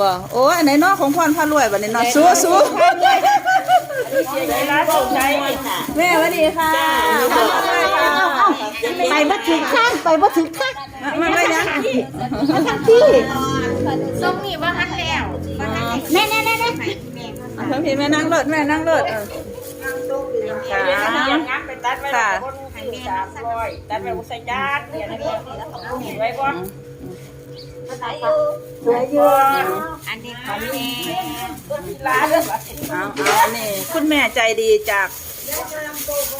บ่โอ้อันไหนเนอของพรพารวยบัดนี้เนาะสู้สู้ใจร้านสงใจแม่สวัสดีค่ะไปบ่ถึงข้างไปบ่ถึงข้างมาไม่ยังมาทางที่ส่งนี่ว่าฮันแล้วแน่แน่แน่แน่เพิ่งพี่แม่นั่งรถแม่นั่งรถเออค่ะยังงั้นไปตัดไว้คนสามร้อยตัดไปอุตสาหยานเดี๋ยวนี้เห็นไว้บ่ สวยอยู่อันนี้ของแม่เลยเอาเอาอันนี้คุณแม่ใจดีจาก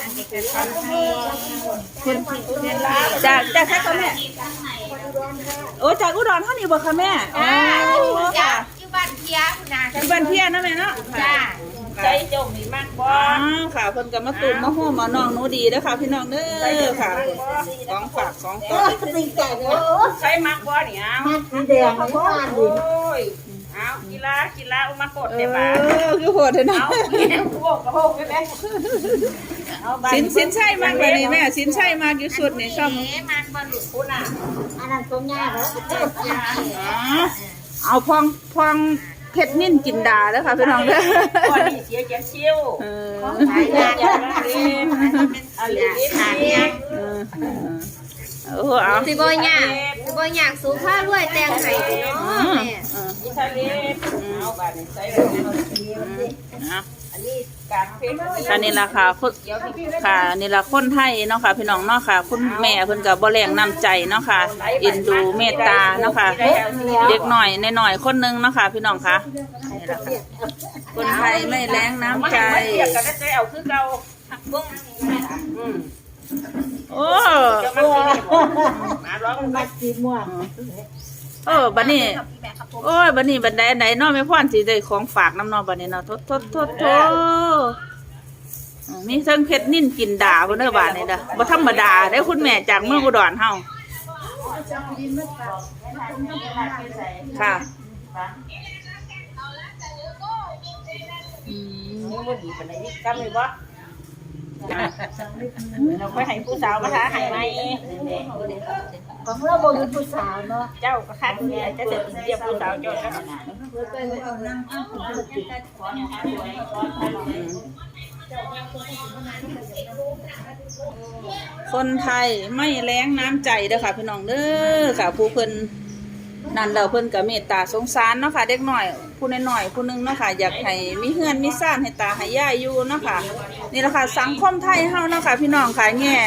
อันนี้คือของแม่จากจากใครคะแม่โอ้จากอุดรเท่านี้บ่คะแม่อ้จ้าค่ะอยู่บ้านเพียคุณนาที่บ้านเพียนะแม่เนาะจ้า ใจจงมีมากบ่อ๋อค่ะเพิ่นก็มาตุ่มมาโฮมมาน้องหนูดีเด้อค่ะ พี่น้องเด้อค่ะของฝากของต้นดีใจเด้อใช้มักบ่เนี่ยเอามันสีแดงมันก็อ่านโอ้ยเอากีฬากีฬาอุมากดเอเดี๋ยวมาอคือโหดเลยนะเอาโบกกระโปงไปไหมเอาใบสินสินใช่มากกว่านี้แม่สินใช่มากที่สุดในช่องเอ๊ะมันบอลลูนคุณอะอันนั้นตรงยากแล้วอ๋อเอาพองพอง เพชรนิ่นจินดาแล้วค่ะพี่น้องเด้อก่อนนี่เสียเจ็ดชิวเออขายยาอย่าละเล่นอันนี้เป็นเสียขายยาเออเออเอาสิบ่ยากสิบ่ยากสูผ้ารวยแต่งให้เนาะแม่ อิตาลีเอาบาดนี้ใส่เลยเอาอันนี้การเพชรค่ะนี่ล่ะค่ะคนค่ะนี่ล่ะคนไทยเนาะค่ะ พี่น้องเนาะค่ะ คุณแม่เพิ่นก็บ่แรงน้ำใจเนาะค่ะเอ็นดูเมตตาเนาะค่ะเด็กหน่อยในหน่อยคนนึงเนาะค่ะ พี่น้องค่ะนี่ล่ะค่ะคนไทยไม่แรงน้ำใจเรียกกันได้ใจเอาคือเก่าหักบุ้งอืมโอ้มาร้องมัดสีม่วง เออบัดนี้โอ้ยบัดนี้บัดใดไหนเนาะแม่พ่อนสิได้ของฝากน้ำเนอบัดนี้เนาะทดทดทดโทมีเทิงเพชรนิ่นกินดาเพิ่นเด้อบาดนี้เด้อบ่ธรรมดาเด้อคุณแม่จากเมืองอุดรเฮาค่ะอืม นี่มันดีปานไหนนี่จำเลยบ่ เราไปให้ผู้สาวมาหาให้ไหมของเราบ่เป็นผู้สาวเนาะเจ้าก็คัดเนี่ยจะเสร็จเรียบผู้สาวเจ้าแล้วคนไทยไม่แล้งน้ำใจเด้อค่ะพี่น้องเด้อค่ะผู้เพิ่น นั่นแล้วเพิ่นก็เมตตาสงสารเนาะค่ะ เด็กหน้อยผู้น้อยๆผู้หนึงเนาะค่ะอยากให้มีเฮือนมีซ่านให้ตาให้ย่ายอยู่เนาะค่ะนี่แหละค่ะสังคมไทยเฮาเนาะค่ะ พี่น้องค่ะแง่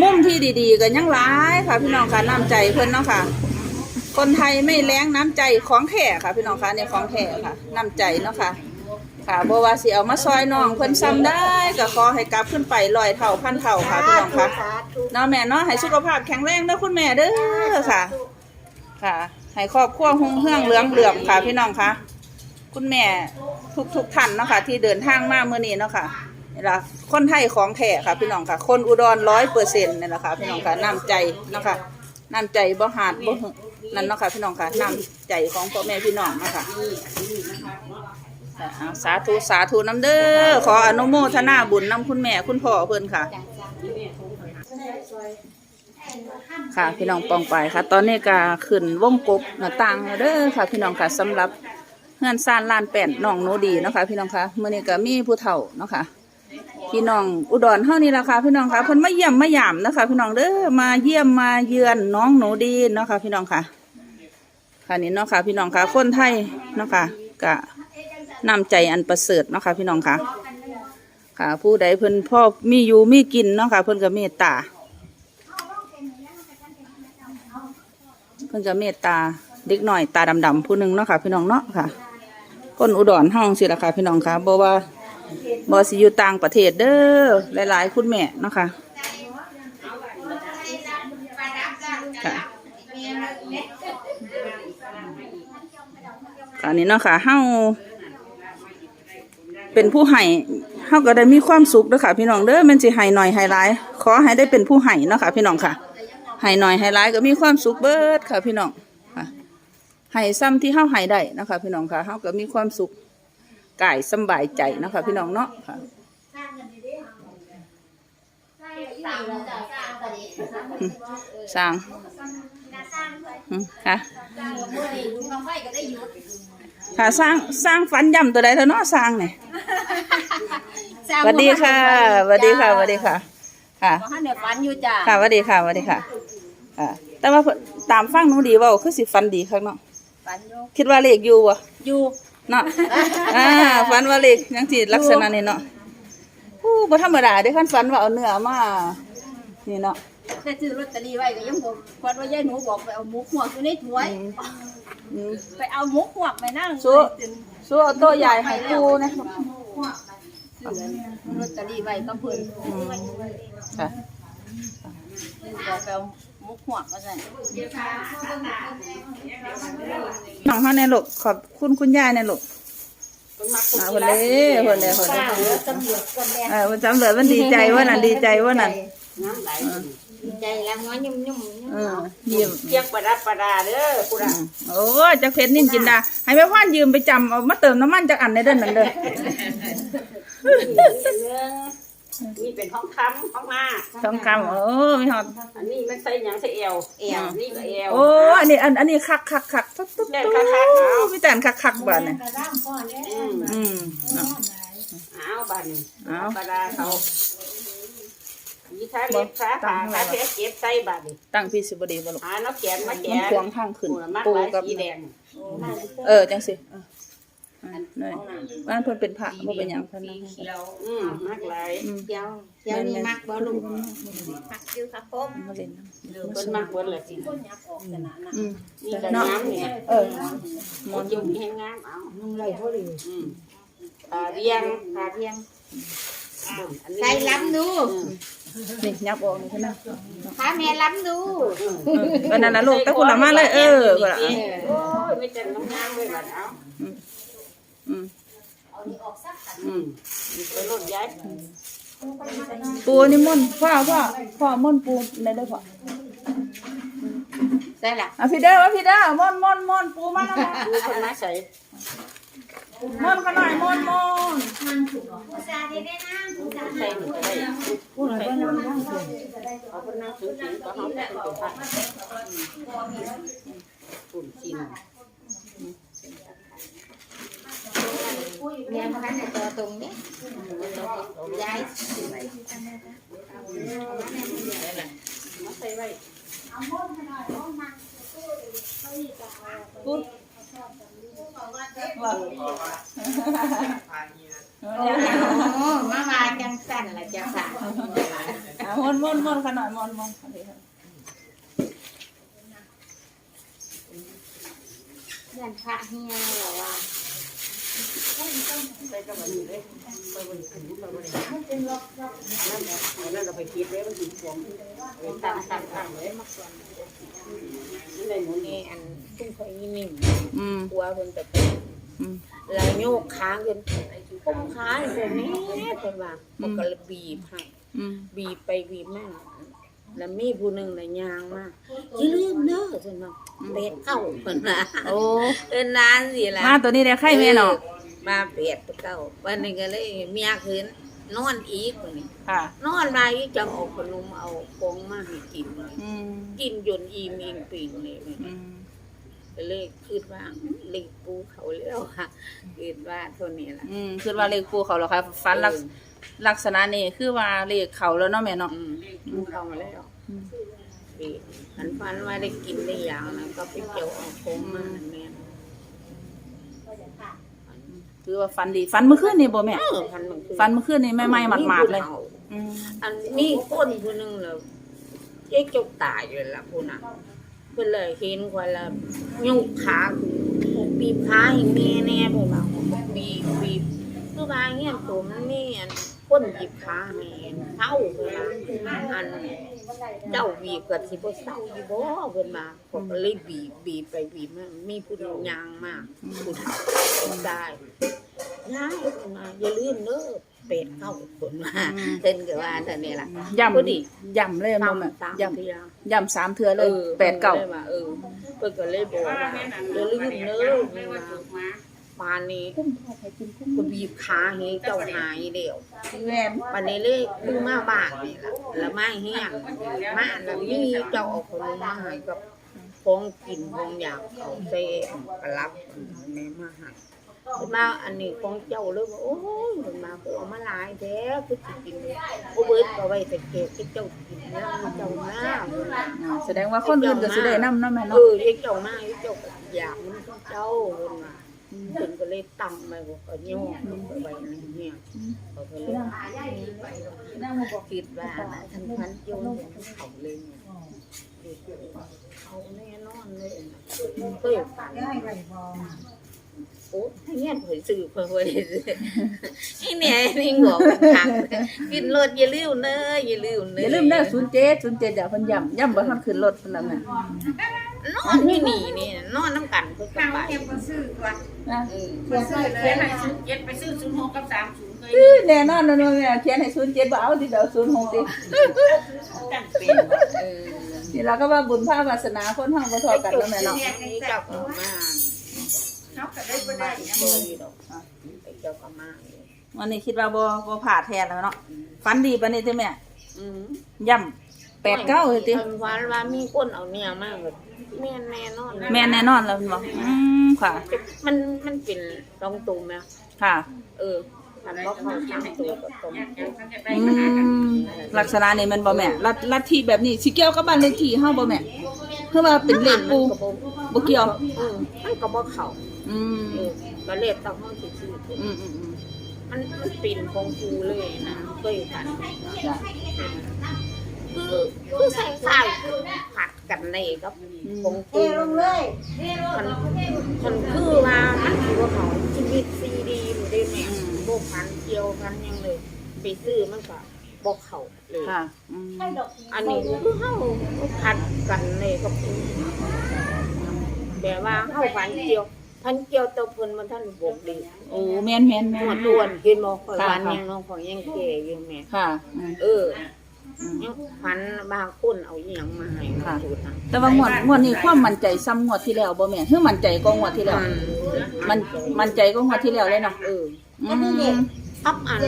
มุมที่ดีๆก็ยังหลายค่ะ พี่น้องค่ะน้ำใจเพิ่นเนาะค่ะ คนไทยไม่แล้งน้ำใจของแท้ค่ะ พี่น้องค่ะในของแท้ค่ะน้ำใจเนาะค่ะค่ะบ่ว่าสิเอามาซอยน้องเพิ่นซ้ำได้ก็ขอให้กลับขึ้นไปร้อยเท่าพันเท่าค่ะพี่น้องค่ะสาธุเนาแม่เนาะให้สุขภาพแข็งแรงเด้อคุณแม่เด้อค่ะ ค่ะให้ครอบครัวหุ่งเฮืองเหลืองเหลือมค่ะ พี่น้องค่ะ คุณแม่ทุกทุกท่านเนาะค่ะ ที่เดินทางมาเมื่อนี้เนาะค่ะนี่ละคนไทยของแท้ค่ะ พี่น้องค่ะ คนอุดรร้อยเปอร์เซ็นต์นี่แหละค่ะ พี่น้องค่ะน้ำใจเนาะค่ะน้ำใจบ่หาดบ่หึนั่นเนาะค่ะ พี่น้องค่ะน้ำใจของพ่อแม่พี่น้องเนาะค่ะสาธุสาธุน้ำเด้อขออนุโมทนาบุญน้ำคุณแม่คุณพ่อเพิ่อนค่ะ ค่ะพี่น้องปองไปค่ะ ตอนนี้ก็ขึ้นวงกบหน้าต่างเด้อค่ะ พี่น้องค่ะสำหรับเฮือนซานลานแป้นน้องโนดีเนาะคะพี่น้องค่ะมื้อนี้ก็มีผู้เฒ่าเนาะค่ะพี่น้องอุดรเฮานี่ล่ะค่ะพี่น้องค่ะเพิ่นมาเยี่ยมมายามนะคะพี่น้องเด้อมาเยี่ยมมาเยือนน้องโนดีเนาะค่ะพี่น้องค่ะค่ะนี่เนาะค่ะพี่น้องค่ะคนไทยเนาะค่ะก็นำใจอันประเสริฐเนาะค่ะพี่น้องค่ะ ค่ะ ผู้ใดเพิ่นพ่อมีอยู่มีกินเนาะค่ะเพิ่นก็เมตตา พิ่นก็เมตตาเด็กหน่อยตาดำๆผู้หนึงเนาะค่ะ พี่น้องเนาะค่ะ คนอุดรห้องสิละค่ะ พี่น้องค่ะบ่ว่าบ่สิอยู่ต่างประเทศเด้อหลายๆ คุณแม่เนาะค่ะค่ะค่ะนี่เนาะค่ะเฮาเป็นผู้ให้เฮาก็ได้มีความสุขเด้อค่ะ พี่น้องเด้อมันสิให้หน่อยให้หลายขอให้ได้เป็นผู้ให้เนาะค่ะ พี่น้องค่ะ ให้หน่อยให้หลายก็มีความสุขเบิดค่ะ พี่น้องค่ะให้ซ้ำที่เฮาให้ได้เนาะคะพี่น้องค่ะเฮาก็มีความสุขกายสำบายใจเนาะคะพี่น้องเนาะค่ะสร้างอืมค่ะมื่อนี้ลุงน้องไฟก็ได้หยุดค่ะสร้างสร้างฝันย่ำตัวใดเถอะเนาะสร้างนี่สวัสดีค่ะสวัสดีค่ะสวัสดีค่ะ ค่ะบ่ทันได้ฝันอยู่จ้าค่ะสวัสดีค่ะสวัสดีค่ะ ค่ะแต่ว่าเพิ่นตามฟังหนูดีเว่าคือสิฝันดีคักเนาะฝันอยู่คิดว่าเลขอยู่บ่อยู่เนาะอ่าฝันว่าเลขจังซี่ลักษณะนี้เนาะอู้บ่ธรรมดาเด้คันฝันว่าเอาเนื้อมานี่เนาะได้ซื้อลอตเตอรี่ไว้ก็ยังบอกฝันว่ายายหนูบอกไปเอาหมูหวกอยู่ในถ้วย อืม ไปเอาหมูหวกไปนั่งสู้ สู้เอาโต๊ะใหญ่ให้ปูนะซื้อลอตเตอรี่ไว้ก็เพิ่นอืมค่ะ บอกไปเอาหมูหวกมาสั่นน้องเฮาแน่ลูกขอบคุณคุณย่ายแน่ลูกคนมักคนอ่ากีเพิ่นเด้เพิ่นเด้เพิ่นเด้ตำรวจคนแรกเออมันจำเลยมันดีใจว่านั่นดีใจว่านั่นน้ำไหลดีใจแล้วง้อยุ่มยุ่มเออยิ้มเพียงประดับประดาเด้อกูอืละโอ้จักเพชรนิ่มจินดาให้แม่พ่านยืมไปจำเอามาเติมน้ำมันจากอันในเด้านนั้นเด้อ นี่เป็นห้องคำห้องมาทองคำโอ้มีหอดอันนี้มันใส่หยังใส่เอวเอวนี่ก็เอวโอ้อันนี้อันอันนี้คักคักคักตุ๊บตุ๊บแม่ตุ๊นคักๆเอาบพี่แตนคักคักบ้านนี่อืมอืมเนาะเอาบัดนี้เอาประดาเขายีท้าเล็บขาขาขาเพชรเจ็บใส่บัดนี้ตั้งพี่สิบดีบ่ลูกหาน้ำแขนมาแขมันนควงข้างขึ้นหัวมากปูหลายกับสีแดงเออจังสิเอออะนี่บ้านเพิ่นเป็นพระบ่เป็นหยังเพิ่นนั่งให้กันอืมมากหลายอืมเดี๋ยวเดี๋ยวนี้มักบ่ลุงมักอยู่ครับผมมาเล่นน้ำเพิ่นมากเบิ่นเลยสิอืม นี่ก็เนาะน้ำเนี่ยเออมอนอยู่ให้งามเอานุ่งไรพอดีอืมขาเรียงขาเรียงอันนี้ใส่ล้ำดูนี่ยับออกนี่เพิ่นนะขาแม่ล้ำดูวันนั้นนะลูกตะกุละมาเลยเออกุละโอ้ยไม่จังงามๆเลยบัดเอา อืม อืมนี่ไปรถย้ายปูนี่ม่อนพ่อพ่อพ่อม่อนปูในได้พ่อใส่ละอะพี่เด้อว่าพี่เด้อม่อนม่อนม่อนปูมาแล้วดูคนมาใส่ม่อนกันหน่อยม่อนม่อนใส่หนึ่งใส่พูดใส่หนึ่งเอาคนนั่งสูงๆก็เขาจะเป็นตัวพันปุ่นชินแม่มาในตัวตรงนี้ย้ายมาใส่ไว้โอ้มามาจังสั่นละจ้ะค่ะอะม่อนม่อนม่อนกันหน่อยม่ อนม่อนโอเคครับเพื่อนพระเฮียเหรอว่า ใส่กับอันนี้เลยไปบนขึ้นไปบนนั่นแหละนั่นเราไปคิดไว้มันถึงฟองตั้งตั้งตั้งเลยมาก่อนนี่ในหมูนี่อันตุ้งคอยนิ่มอืมหัวเพิ่นแต่เป็นอืมแล้วโยกขาเพิ่นก้มขาเพิ่นนี่เพิ่นว่ามันก็บีบให้บีบไปบีบมา แล้วมีผู้หนึงน่ะย่างมาอย่าลืมเด้อเพิ่นว่าเป็ดเข้าเพิ่นว่าโอ้เอิ้นนานสิล่ะมาตัวนี้ได้ไข่แม่เนาะมาเป็ดเข้าวันนี้ก็เลยเมียคืนนอนอีกวันนี้ค่ะ นอนมาอีกจังเอาขนมเอาของมาให้กินอืมกินจนอิ่มอิงปิงเลยอืมก็เลยคิดว่าเล็กปูเขาแล้วค่ะคิดว่าเท่านี้ล่ะอืมคือว่าเลขปูเขาเหรอคะฟันลักษ ลักษณะนี่คือว่าเลขเขาแล้วเนาะแม่เนาะอืมปูเข้ามาแล้วอืมดีหันฟันว่าได้กินได้อย่างนะก็ไปเจียวเอาโค้งมาแม่นคือว่าฟันดีฟันเมื่อคืนนี่บ่แม่เออพันมันคือฟันเมื่อคืนนี่ไม่ไหม้หมาดๆเลยอืมอันนี้คนผู้หนึงแล้วเจ๊จกตายเลยล่ะผู้น่ะเพิ่นเลยเห็นคนละยุกขาขึ้นบีบขาให้แม่แน่เพิ่นว่าบีบบีบคือว่าเงี้ยผมนนี่อัน คนบีบขาให้เศร้าเว่าอันเจ้าบีบก็สิบ่เศร้าอยู่บ่เพิ่นมาผมก็เลยบีบบีบไปบีบมามีผู้ยางมากผู้เฒ่าได้ยายเพิ่นว่าอย่าลืมเด้อเป็ดเข้าเพิ่นว่าเพิ่นก็ว่าเท่านี้ล่ะย่พอดีย่ำเลยบ่แม่ตามย่ำย่ำสามเทือเลยแปดเก่าพิ่นลยว่าเออเพิ่นก็เลยบอกว่าอย่าลืมเด้อ เพิ่นว่าปานนี้ก็บีบขาให้เจ้าหายเดียวแม่นปานนี้เลยมึงมาบ้านนี่ล่ะแล้วมาเฮียงมาแล้วมีเจ้าเออกคนมาให้กับของกินของอยากเขาใส่กระลับแม่มาให้เพิ่นมาอันนี้ของเจ้าเลยว่าโอ้ยเพิ่นมาคือเอามาหลายแท้คือสิกินบ่เบิดก็ไว้แต่เก็บที่เจ้ากินนะเจ้าหน้าอ่าแสดงว่าคนอื่นก็สิได้นำเนาะแม่เอเนาะอเรียกเจ้ามาเจ้าก็อยากมันของเจ้าเพิ่นว่า เพิ่นก็เลยตั้งไว้บ่ก็ย่อลงไปไว้ในเนี่ยเขาก็เลยคิดว่านะท่านพันโยนเขาเลยเนี่ยเขาแน่นอนเลยนะเคยฝันโอ้ให้เนี่ยเผยสื่อเผยสื่อไอ้เนี่ยนี่หัวเป็นทางกินรถอย่าลืมเนอะอย่าลืมเนอะอย่าลืมเด้อ07 07อย่าเพิ่นย้ำย้ำบ่ทันขึ้นรถเพิ่นแล้วแม่ นอนที่นี่นี่นอนน้ำกันเพื่อกันไปนะเออเขียนให้เจ็ดไปซื้อศูนย์หกกับสามศูนย์เคยอื้อแน่นอนเนาะแม่เขียนให้07บ่เอาสิเดี๋ยว06ติกันเป็นเออนี่เราก็ว่าบุญภาวาสนาคนเฮาบ่เท่ากันเนาะแม่เนาะนี่เจ้าก็มาเขาก็ได้บ่ได้โดยดอกไอ้เจ้าก็มาอยู่วันนี้คิดว่าบ่บ่ผ่าดแทนแล้วเนาะฝันดีปานนี้ติแม่อืมย่ำแปดเก้าเลยติคันวันว่ามีคนเอาเนี่ยมากเลย แม่นแน่นอนแม่นแน่นอนแล้วเพิ่นบอกอืมค่ะ มันมันเป็นตรงตูมไหมค่ะเออทันว่าเขาทำตัวก็ตรงอืมลักษณะนี้มันบ่แม่นลัทลัทธิแบบนี้สิเกี่ยวกับบ้านเลขที่เฮาบ่แม่เพื่อว่าเป็นเลขปูมันก็บ่บ่เกี่ยว เออมันก็บ่เข้าอืมเออก็เลขต้องเฮาสิซื้ออืมอืมอืมมันมันปีนของกูเลยนะเคยกัน จ้ะคือคือใส่ใส่คือผัด กันเลยกับของกูมันมันคือว่ามันคือว่าเขาชีวิตซีดีมันได้แม่โบพันเกี่ยวพันหยังเลยไปซื้อมันก็บอกเขาเลยค่ะอืมอันนี้คือเขาผัดกันเลยกับกูแบบว่าเขาพันเกี่ยวพันเกี่ยวตัวเพิ่นมันท่านบอกดีโอ้แม่นแม่นแม่หมดนล้วนเห็นบ่ข่อยค่ะวันยังน้องข่อยยังแก่อยู่แม่ค่ะอืมเอออืม ยังพันบางคนเอาอีหยังมาให้ค่ะ สูตรนะแต่ว่างวดงวดนี้ความมั่นใจซ้ำงวดที่แล้วบ่แม่คือมั่นใจกว่างวดที่แล้ว มันมั่นใจกว่างวดที่แล้วเลยเนาะเอออืมอับอัน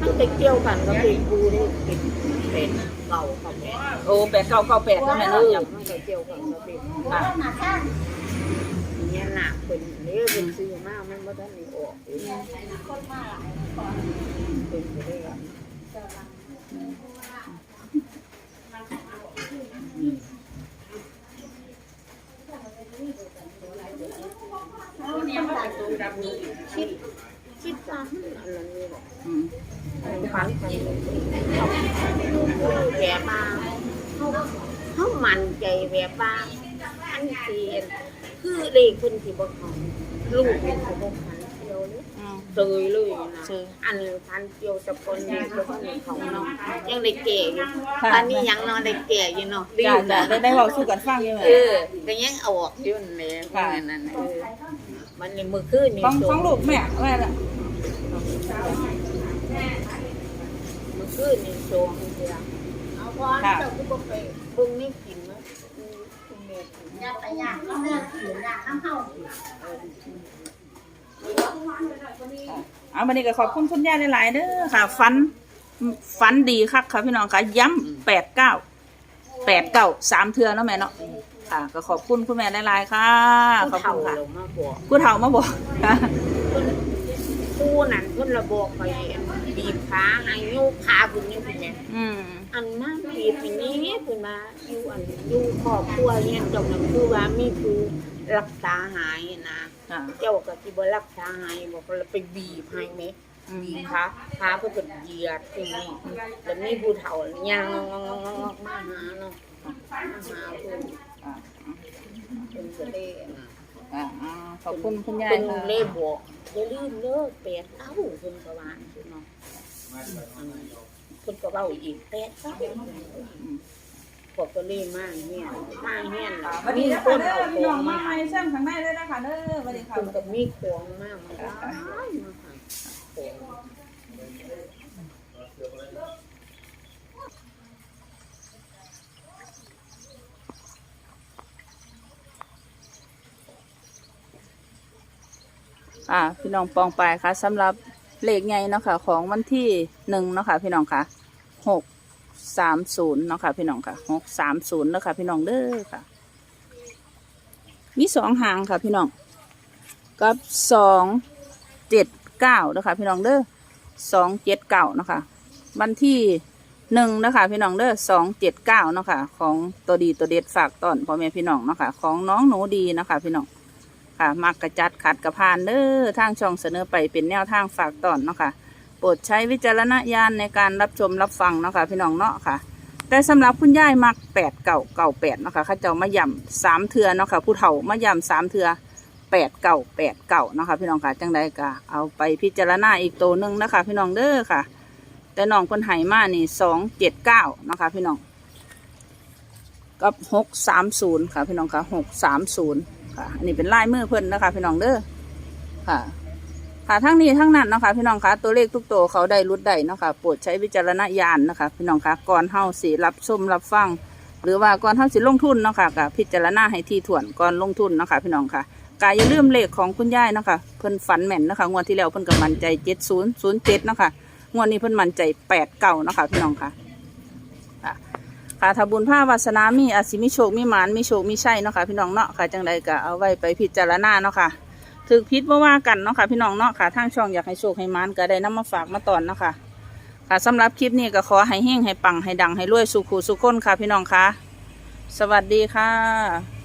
มันจะเกี่ยวกันกับเป็นกูนี่เป็นเป็นเก่าเขาแม่โอ้แปดเก้าเก้าแปดเนาะแม่เอเนาะอจ้ะมันจะเกี่ยวกันกับเป็นค่ะเนี่ยหนักเป็นนี่เป็นซื้อมากมันบ่ทันได้ออกอยู่เป็นไปได้ คิดคิดว่าอันนั้นนี่แหละอืมฝันฝันแบบว่าเขาเขามั่นใจแบบว่าอันเที่คือเลขคนที่บอกเขาลูกเป็นเขาบอกพันเดียวเลยเซยเลยนะอันนี้พันเดียวสะกอนเด็กแล้วก็ในเขาเนาะยังได้แก่อยู่ตอนนี้ยังนอนได้แก่อยู่เนาะจ้าจ้าได้ได้เว้าสู่กันฟังอยู่แม่เออก็ยังเอาออกอยู่นั่นแหละค่ะนั่นเออ มันนี่มือคืนนี่ฟังโจฟังลูกแม่แม่ละมือคืนนี่โจงเดียวเอาพอเจ้าก็บ่ไปเบิ่งนี่กินมั้ยอืมคุณแม่กินยาไปยาเอาเนื้อกินยาน้ำเฮาเอาวันนี้ก็ขอบคุณคุณย่าหลายๆเด้อค่ะฟันฟันดีคักค่ะพี่น้องค่ะย้ำแปดเก้าแปดเก้าสามเทือเนาะแม่เนาะ ค่ะ ก็ขอบคุณคุณแม่หลายๆค่ะขผู้อบเฒ่าคุณค่ะเรามาบอกผู้เฒ่ามาบอกค่ะเพิ่นผู้นั้นเพิ่นระบอกไปบีบขาให้ยูขาเพิ่นนี่เพิ่นแม่อืมอันมาบีบอันนี้เพิ่นมาอยู่อันอยู่ครอบครัวเนี่ยจงนั้นคือว่ามีผู้รักษาหายนะค่ะเจ้าก็สิบ่รักษาหายบอกว่าไปบีบให้แม่อืมบีบขาขาเพิ่นก็เหยียดตรงนี้แล้วมีผู้เฒ่าย่างงอกๆๆๆมาหาเนาะมาหาเพิ่นอ่า เพิ่นก็เลยนะอ่าอ่าขอบคุณคุณยายเป็นค่ะเล่บอกอย่าลืมเด้อแปดเอ้าเพิ่นกว่าจังซี่เนาะอืมเพิ่นก็เว้าอีกแปดเอ้าพวกก็เลยมากเฮียมาเฮียนล่ะวันมีนี้นะคคะนเด้อาขพี่อน้องมามาให้ให้ซ้ำข้างในเลยนะคะเด้อวันนี้ค่ะเพิ่นก็มีของมามาได้มาให้ข อ่าพี่น้องปองไปค่ะสำหรับเลขใหญ่เนาะค่ะของวันที่หนึ่งเนาะค่ะพี่น้องค่ะหกสามศูนย์เนาะค่ะพี่น้องค่ะหกสามศูนย์เนาะค่ะพี่น้องเด้อค่ะ มีสองหางค่ะพี่น้อง กับสองเจ็ดเก้าเนาะคะพี่น้องเด้อสองเจ็ดเก้าเนาะคะวันที่หนึ่งนะคะพี่น้องเด้อสองเจ็ดเก้าเนาะคะของตัวดีตัวเด็ดฝากตอนพ่อแม่พี่น้องเนาะคะของน้องหนูดีนะคะพี่น้อง ค่ะ มักกระจัดขัดกระพานเด้อทางช่องเสนอไปเป็นแนวทางฝากตอนเนาะค่ะโปรดใช้วิจารณญาณในการรับชมรับฟังเนาะค่ะพี่น้องเนาะค่ะ แต่สำหรับคุณยายมักแปดเก่าเก่าแปดเนาะค่ะเขาเจ้ามาย่ำสามเทือเนาะค่ะผู้เฒ่ามาย่ำสามเทือแปดเก่าแปดเก่าเนาะค่ะพี่น้องค่ะจังใดก็เอาไปพิจารณาอีกตัวหนึ่งนะคะพี่น้องเด้อค่ะ แต่น้องคนไห้มานี่สองเจ็ดเก้านาะคะพี่น้องกับหกสามศูนย์ค่ะพี่น้องค่ะหกสามศูนย์ ค่ะอันนี้เป็นลายมือเพิ่นนะคะ พี่น้องเด้อค่ะ ค่ะทั้งนี้ทั้งนั้นนะคะพี่น้องคะตัวเลขทุกตัวเขาได้รุดได้นะคะโปรดใช้วิจารณญาณนะคะ พี่น้องคะก่อนเฮาสิรับชมรับฟัง หรือว่าก่อนเฮาสิลงทุนนะคะกับพิจารณาให้ที่ถ่วนก่อนลงทุนนะคะ พี่น้องค่ะกายอย่าลืมเลขของคุณยายนะคะเพิ่นฝันแม่นนะคะงวดที่แล้วเพิ่นก็มั่นใจเจ็ดศูนย์ศูนย์เจ็ดนะคะงวดนี้เพิ่นมันใจแปดเก้านะคะพี่น้องคะค่ะ ค่ะถ้าบุญผ้าวาสนามีอาจสิมิโชคมีหมานมีโชคมีใช่เนาะค่ะพี่น้องเนาะค่ะจังใดก็เอาไว้ไปพิจารณาเนาะค่ะถือพิษว่าว่ากันเนาะค่ะพี่น้องเนาะค่ะทางช่องอยากให้โชคให้หมานก็ได้นำมาฝากมาตอนเนาะค่ะค่ะสำหรับคลิปนี้ก็ขอให้เฮงให้ปังให้ดังให้รวยสุขูสุขคนค่ะพี่น้องค่ะ สวัสดีค่ะ